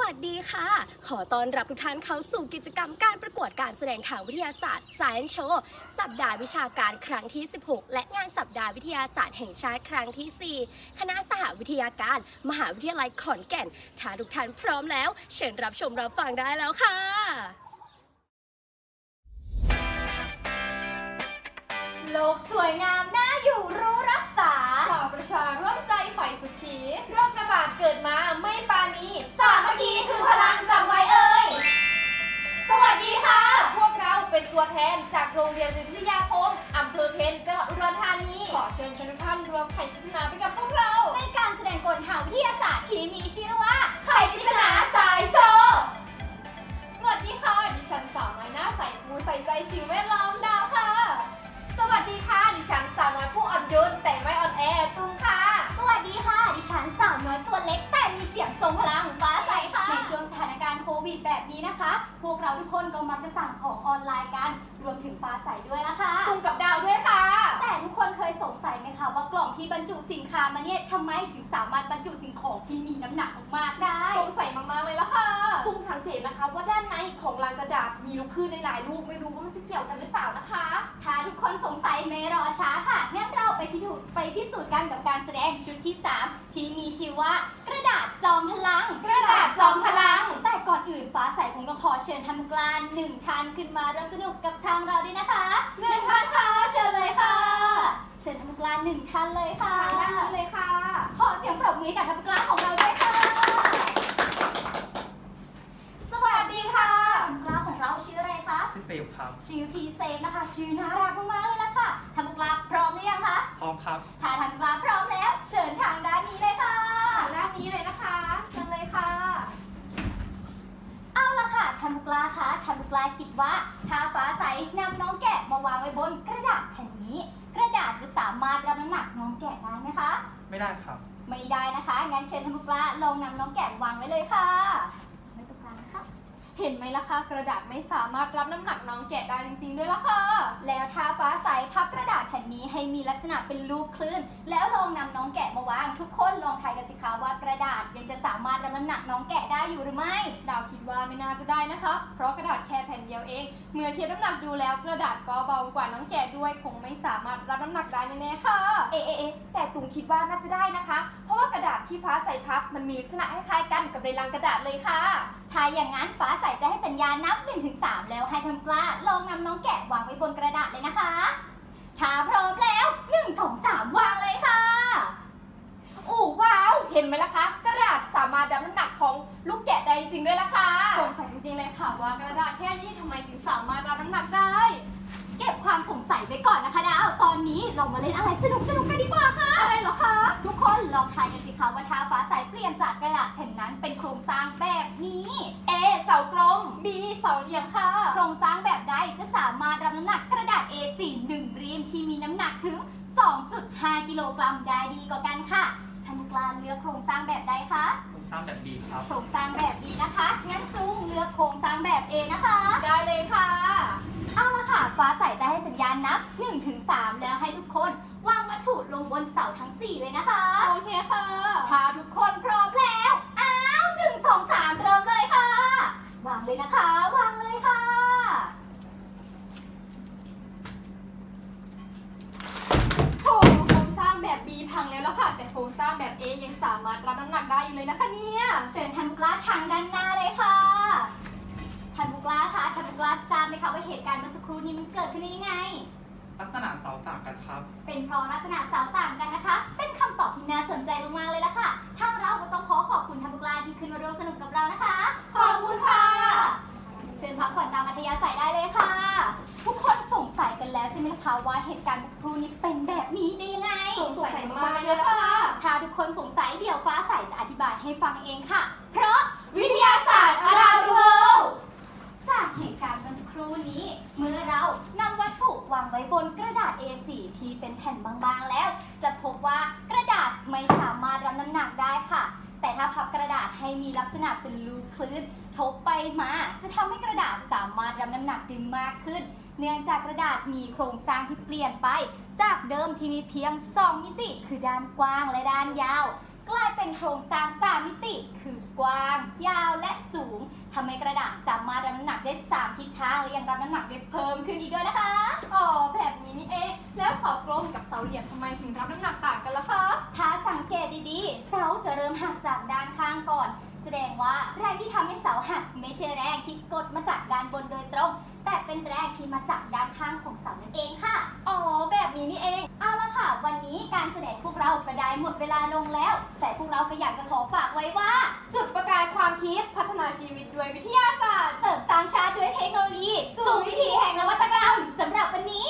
วัสดีค่ะ ขอต้อนรับทุกท่านเข้าสู่กิจกรรมการประกวดการแสดงทางวิทยาศาสตร์ Science Show สัปดาห์วิชาการครั้งที่ 16 และงานสัปดาห์วิทยาศาสตร์แห่งชาติครั้งที่ 4 คณะสหวิทยาการ มหาวิทยาลัยขอนแก่น ถ้าทุกท่านพร้อมแล้ว เชิญรับชมรับฟังได้แล้วค่ะ โลกสวยงามน่าอยู่รู้รักษา ประชาร่วมใจใฝ่สุขีโรคระบาดเกิดมาไม่ปรานีสามัคคีคือพลังจำไว้เอ่ย สวัสดีค่ะ พวกเราเป็นตัวแทนจากโรงเรียนวิทยาคมอำเภอเพนจังหวัดอุดรธานี ขอเชิญชวนทุกท่านรวมไขปริศนาไปกับพวกเรา ในการแสดงกลทางวิทยาศาสตร์ที่มี พวกเราทุกคนก็มักจะสั่งของออนไลน์กัน รวมถึงฟ้าใสด้วยนะคะตุงกับดาวด้วยค่ะ แต่ทุกคนเคยสงสัยไหมคะว่ากล่องที่บรรจุสินค้ามาเนี่ยทำไมถึงสามารถบรรจุสิ่งของที่มีน้ำหนักมากๆได้ สงสัยมากๆเลยละค่ะตุ้มสังเกตนะคะว่าด้านในของลังกระดาษมีลูกคลื่นในหลายลูกไม่รู้ว่ามันจะเกี่ยวกันหรือเปล่านะคะ ถ้าทุกคนสงสัยไม่รอช้าค่ะ งั้นเราไปพิสูจน์ไปพิสูจน์กันกับการแสดงชุดที่ 3 ที่มีชื่อว่ากระดาษ หนึ่งท่านขึ้นมาร่วมสนุกกับทางเราด้วยนะคะหนึ่งท่านค่ะเชิญเลยค่ะ เชิญทำกลารหนึ่งท่านเลยค่ะทางด้านนั้นเลยค่ะ ขอเสียงปรบมือให้กับทำกลารของเราด้วยค่ะ สวัสดีค่ะทำกลารของเราชื่ออะไรคะชื่อเซลครับ ชื่อพีเซฟนะคะ ชื่อน่ารักมากๆเลยล่ะค่ะทำกลารพร้อมหรือยังคะพร้อมครับถ้าทำกลารพร้อมแล้ว เชิญทางด้านนี้เลยค่ะ ทางด้านนี้เลยนะคะเชิญเลยค่ะ เอาละค่ะทัน กลาคะทันกลาคิดว่าถ้าฟ้าใสนำน้องแกะมาวางไว้บนกระดาษแผ่นนี้ กระดาษจะสามารถรับน้ำหนักน้องแกะได้ไหมคะ ไม่ได้ครับ ไม่ได้นะคะ งั้นเชิญทันกลาลองนำน้องแกะวางไว้เลยค่ะ เห็นไหมล่ะคะกระดาษไม่สามารถรับน้ำหนักน้องแกะได้จริง ๆ ด้วยละค่ะ แล้วถ้าฟ้าใสพับกระดาษแผ่นนี้ให้มีลักษณะเป็นลูกคลื่น แล้วลองนำน้องแกะมาวางทุกคนลองทายกันสิคะว่ากระดาษยังจะสามารถรับน้ำหนักน้องแกะได้อยู่หรือไม่ ดาวคิดว่าไม่น่าจะได้นะคะ เพราะกระดาษแค่แผ่นเดียวเอง เมื่อเทียบน้ำหนักดูแล้วกระดาษก็เบากว่าน้องแกะด้วย คงไม่สามารถรับน้ำหนักได้แน่ๆค่ะ เอะเอะเอะแต่ตุงคิดว่าน่าจะได้นะคะเพ ราะว่ากระดาษที่ฟ้าใสพับมันมีลักษณะคล้ายๆกันกับในลังกระดาษเลยค่ะ ถ้าอย่างนั้นฟ้าใสจะให้สัญญาณนับ 1-3 แล้วให้ทำกล้าลองนำน้องแกะวางไว้บนกระดาษเลยนะคะ ถ้าพร้อมแล้ว 1 2 3 วางเลยค่ะโอ้ว้าว เห็นไหมล่ะคะ กระดาษสามารถรับน้ำหนักของลูกแกะได้จริงๆด้วยล่ะค่ะสงสัยจริงๆเลยค่ะว่ากระดาษแค่นี้ทำไมถึงสามารถรับน้ำหนักได้ เก็บความสงสัยไว้ก่อนนะคะดาว ตอนนี้เรามาเล่นอะไรสนุกสนุกๆกันดีกว่า B2 อย่างค่ะ โครงสร้างแบบใดจะสามารถรับน้ำหนักกระดาษ A4 1รีมที่มีน้ำหนักถึง 2.5 กิโลกรัมได้ดีกว่ากันค่ะท่านกลาเลือกโครงสร้างแบบใดคะ โครงสร้างแบบ B ครับ โครงสร้างแบบ B นะคะ งั้นจุ้งเลือกโครงสร้างแบบ A นะคะ ได้เลยค่ะ เอาละค่ะ ฟ้าใสจะให้สัญญาณนับ 1-3 แล้วให้ทุกคนวางวัตถุลงบนเสาทั้ง 4 เลยนะคะ โอเคค่ะ ถ้าทุกคนพร้อม เลยนะคะ วางเลยค่ะโอ้โครงสร้างแบบ B พังแล้วล่ะค่ะ แต่โครงสร้างแบบ A ยังสามารถรับน้ำหนักได้อยู่เลยนะคะเนี่ย เชิญทันบุกลาทางด้านหน้าเลยค่ะทันบุกลาคะทันบุกลาทราบไหมคะว่าเหตุการณ์เมื่อสักครู่นี้มันเกิดขึ้นได้ยังไง ลักษณะเสาต่างกันครับ เป็นเพราะลักษณะเสาต่างกันนะคะ เป็นคำตอบที่น่าสนใจมากๆเลยล่ะค่ะ ทางเราก็ต้องขอขอบคุณทันบุกลาที่ขึ้นมาร่วมสนุกกับเรานะคะ ขอบคุณค่ะ เชิญพักผ่อนตามอัธยาศัยได้เลยค่ะ ทุกคนสงสัยกันแล้วใช่ไหมคะว่าเหตุการณ์เมื่อสักครู่นี้เป็นแบบนี้ได้ยังไง สงสัยมากเลยค่ะ ถ้าทุกคนสงสัยเดี๋ยวฟ้าใสจะอธิบายให้ฟังเองค่ะ เพราะวิทยาศาสตร์ around the world จากเหตุการณ์เมื่อสักครู่นี้ เมื่อเรานำวัตถุวางไว้บนกระดาษ A4 ที่ เป็นแผ่นบางๆแล้ว จะพบว่ากระดาษไม่สามารถรับน้ำหนักได้ค่ะ แต่ถ้าพับกระดาษให้มีลักษณะเป็นลูคลื่นทบไปมาจะทำให้กระดาษสามารถรับน้ำหนักได้มากขึ้น เนื่องจากกระดาษมีโครงสร้างที่เปลี่ยนไป จากเดิมที่มีเพียง 2 มิติ คือด้านกว้างและด้านยาว กลายเป็นโครงสร้าง 3 มิติ คือกว้าง ยาวและสูงทำให้กระดาษสามารถรับน้ำหนักได้ 3 ทิศทางและยังรับน้ำหนักได้เพิ่มขึ้นอีกด้วยนะคะ อ๋อแบ สากลมกับเสาเหลี่ยมทำไมถึงรับน้ำหนักต่างกันล่ะคะ ถ้าสังเกตดีๆ เสาจะเริ่มหักจากด้านข้างก่อน แสดงว่าแรงที่ทำให้เสาหักไม่ใช่แรงที่กดมาจากด้านบนโดยตรง แต่เป็นแรงที่มาจากด้านข้างของเสานั่นเองค่ะ อ๋อ แบบนี้นี่เอง เอาละค่ะ วันนี้การแสดงพวกเราก็ได้หมดเวลาลงแล้ว แต่พวกเราก็อยากจะขอฝากไว้ว่า จุดประกายความคิดพัฒนาชีวิตด้วยวิทยาศาสตร์ เสริมสร้างชาติด้วยเทคโนโลยี สู่วิถีแห่งนวัตกรรมสำหรับวันนี้